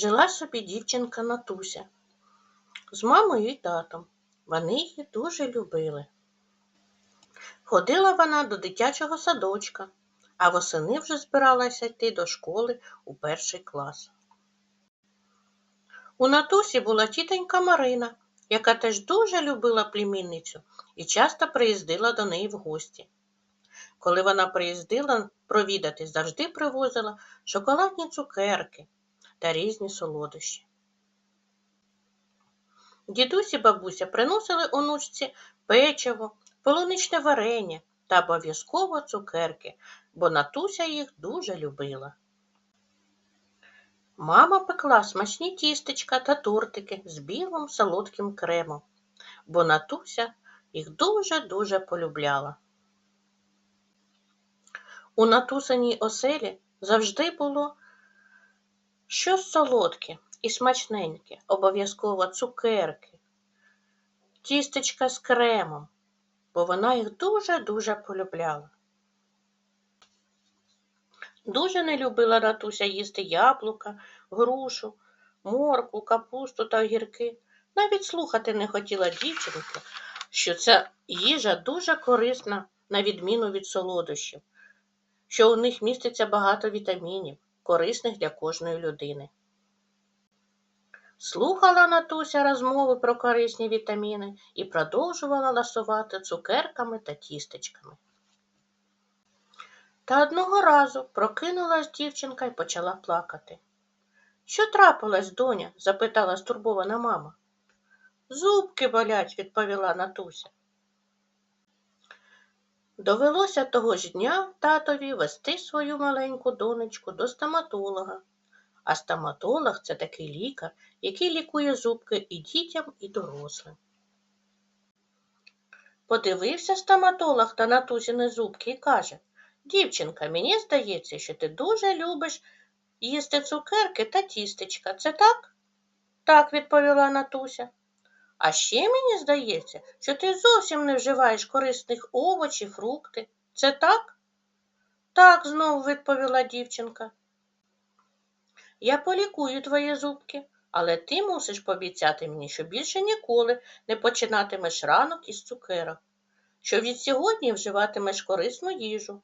Жила собі дівчинка Натуся з мамою і татом. Вони її дуже любили. Ходила вона до дитячого садочка, а восени вже збиралася йти до школи у перший клас. У Натусі була тітонька Марина, яка теж дуже любила племінницю і часто приїздила до неї в гості. Коли вона приїздила провідати, завжди привозила шоколадні цукерки та різні солодощі. Дідусь і бабуся приносили онучці печиво, полуничне варення та обов'язково цукерки, бо Натуся їх дуже любила. Мама пекла смачні тістечка та тортики з білим солодким кремом, бо Натуся їх дуже-дуже полюбляла. У Натусиній оселі завжди було щось солодке і смачненьке, обов'язково цукерки, тістечка з кремом, бо вона їх дуже-дуже полюбляла. Дуже не любила Натуся їсти яблука, грушу, моркву, капусту та огірки. Навіть слухати не хотіла дівчинка, що ця їжа дуже корисна, на відміну від солодощів, що у них міститься багато вітамінів, корисних для кожної людини. Слухала Натуся розмови про корисні вітаміни і продовжувала ласувати цукерками та тістечками. Та одного разу прокинулась дівчинка і почала плакати. Що трапилось, доня? запитала стурбована мама. Зубки болять, відповіла Натуся. Довелося того ж дня татові вести свою маленьку донечку до стоматолога. А стоматолог це такий лікар, який лікує зубки і дітям, і дорослим. Подивився стоматолог та Натусіни зубки і каже Дівчинка, мені здається, що ти дуже любиш їсти цукерки та тістечка. Це так? Так, відповіла Натуся. А ще мені здається, що ти зовсім не вживаєш корисних овочів, фрукти. Це так? Так, знову відповіла дівчинка. Я полікую твої зубки, але ти мусиш пообіцяти мені, що більше ніколи не починатимеш ранок із цукерок, що від сьогодні вживатимеш корисну їжу.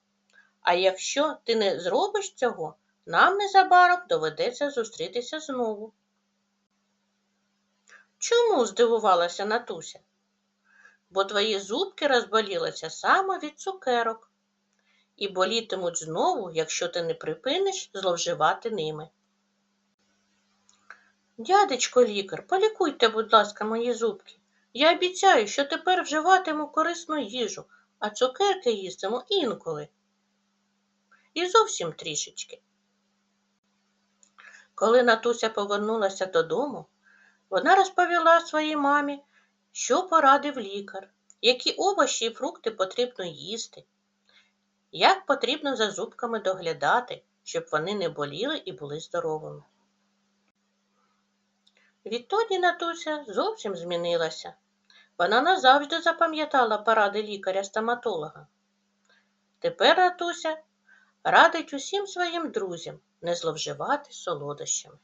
А якщо ти не зробиш цього, нам незабаром доведеться зустрітися знову. Чому? здивувалася Натуся. Бо твої зубки розболілися саме від цукерок і болітимуть знову, якщо ти не припиниш зловживати ними. Дядечко лікар, полікуйте, будь ласка, мої зубки. Я обіцяю, що тепер вживатиму корисну їжу, а цукерки їстиму інколи. І зовсім трішечки. Коли Натуся повернулася додому, вона розповіла своїй мамі, що порадив лікар, які овочі і фрукти потрібно їсти, як потрібно за зубками доглядати, щоб вони не боліли і були здоровими. Відтоді Натуся зовсім змінилася. Вона назавжди запам'ятала поради лікаря-стоматолога. Тепер Натуся радить усім своїм друзям не зловживати солодощами.